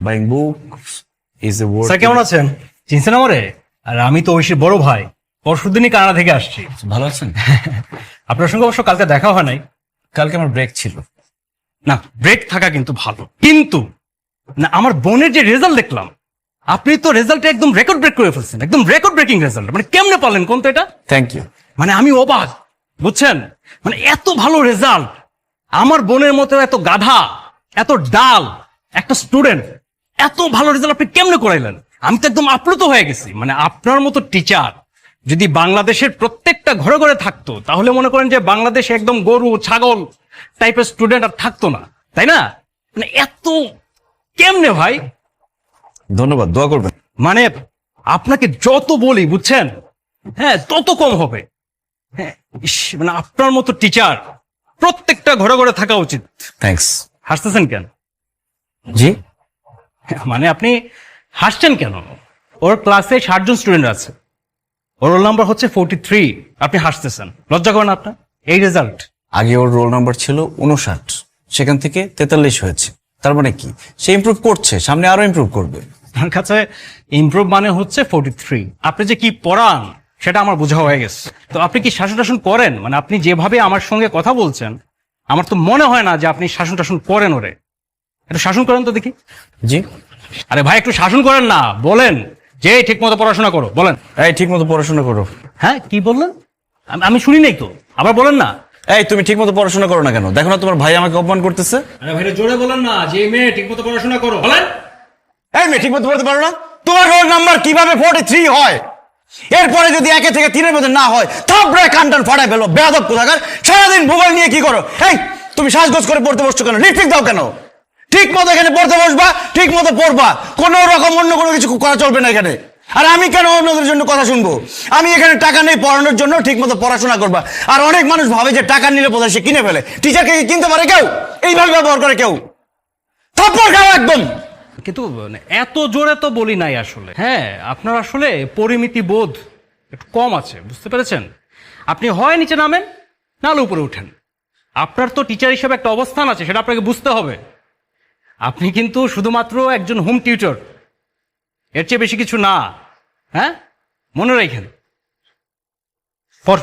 Buying books is a word. Sir কেমন আছেন? চিনছেন আমারে? আর আমি তো ঐশীর বড় ভাই। পরশু দিনই কানাডা থেকে আসছি। ভালো আছেন? আপনার সঙ্গে অবশ্য কালকে দেখা হয় নাই। কালকে আমার ব্রেক ছিল। না ব্রেক থাকা কিন্তু ভালো। কিন্তু না আমার বোনের যে রেজাল্ট দেখলাম আপনি তো রেজাল্টে একদম রেকর্ড ব্রেক করে ফেলছেন। একদম রেকর্ড ব্রেকিং রেজাল্ট মানে কেমনে পারলেন কোন তো এটা? থ্যাংক ইউ মানে আমি অবাক বুঝছেন? মানে এত ভালো রেজাল্ট আমার বোনের মতো এত গাধা এত ডাল একটা স্টুডেন্ট এত ভালো রেজাল্ট আপনি কেমনে করাইলেন? আমি তো একদম আপ্লুত হয়ে গেছি। মানে আপনার মতো টিচার যদি বাংলাদেশের প্রত্যেকটা ঘরে ঘরে থাকতো তাহলে মনে করেন যে বাংলাদেশে একদম গরু ছাগল টাইপের স্টুডেন্ট আর থাকতো না। তাই না? মানে এত কেমনে ভাই? ধন্যবাদ দোয়া করবেন। মানে আপনাকে যত বলি বুঝছেন? হ্যাঁ তত কম হবে। হ্যাঁ ইস, মানে আপনার মতো টিচার প্রত্যেকটা ঘরে ঘরে থাকা উচিত। থ্যাঙ্কস হাসতেছেন কেন? জি? মানে আপনি হাসছেন কেন? ওর ক্লাসে ষাটজন স্টুডেন্ট আছে। ওর রোল নাম্বার হচ্ছে ফোরটি থ্রি আপনি হাসতেছেন। লজ্জা করেন আপনার? এই রেজাল্ট আগে ওর রোল নাম্বার ছিল উনষাট সেখান থেকে তেতাল্লিশ হয়েছে। তার মানে কি? সে ইমপ্রুভ করছে সামনে আরও ইমপ্রুভ করবে। আমার কাছে ইমপ্রুভ মানে হচ্ছে ফোরটি থ্রি আপনি যে কি পড়ান সেটা আমার বোঝা হয়ে গেছে। তো আপনি কি শাসন টাসন করেন? মানে আপনি যেভাবে আমার সঙ্গে কথা বলছেন আমার তো মনে হয় না যে আপনি শাসন টাসন করেন ওরে। একটু শাসন করেন তো দেখি। জি। আরে ভাই একটু শাসন করেন না বলেন। যে ঠিক মতো পড়াশোনা করো বলেন। এই ঠিক মতো পড়াশোনা করো। হ্যাঁ কি বললেন? আমি- আমি শুনি নাই তো আবার বলেন না। এই তুমি ঠিক মতো পড়াশোনা করো না কেন? দেখো না তোমার ভাই আমাকে অপমান করতেছে। আরে ভাই জোরে বলেন না যে মেয়ে ঠিক মতো পড়াশোনা করো বলেন। এই মেয়ে ঠিক মতো পড়তে পারো না? তোমার রোল নাম্বার কীভাবে ফোর্টি থ্রি হয়? এরপরে যদি একে থেকে তিনের মধ্যে না হয় থাপড়ে কান্টান ফাটাই ফেলো। বেয়াদব কোথাকার? সারাদিন মোবাইল নিয়ে কি করো? এই তুমি সাজগোজ করে পড়তে বসছো কেন? লিপস্টিক দাও কেন? ঠিক মতো এখানে পড়তে বসবা ঠিক মতো পড়বা। কোনো রকম অন্য কোনো কিছু করা চলবে না এখানে। আর আমি কেন অন্যদের জন্য কথা শুনব? আমি এখানে টাকা নেই পড়ানোর জন্য ঠিক মতো পড়াশোনা করবা। আর অনেক মানুষ ভাবে যে টাকা নিলে বোধহয় সে কিনে ফেলে। টিচারকে কিনতে পারে কেউ? এইভাবে ব্যবহার করে কেউ। থাপ্পড় খাও একদম! কিন্তু মানে এত জোরে তো বলি নাই আসলে। হ্যাঁ আপনার আসলে পরিমিতি বোধ একটু কম আছে, বুঝতে পেরেছেন? আপনি হয় নিচে নামেন নাহলে উপরে উঠেন। আপনার তো টিচার হিসেবে একটা অবস্থান আছে, সেটা আপনাকে বুঝতে হবে। আপনি কিন্তু শুধুমাত্র একজন হোম টিউটর। এর চেয়ে বেশি কিছু না। হ্যাঁ? মনে রাখেন। পর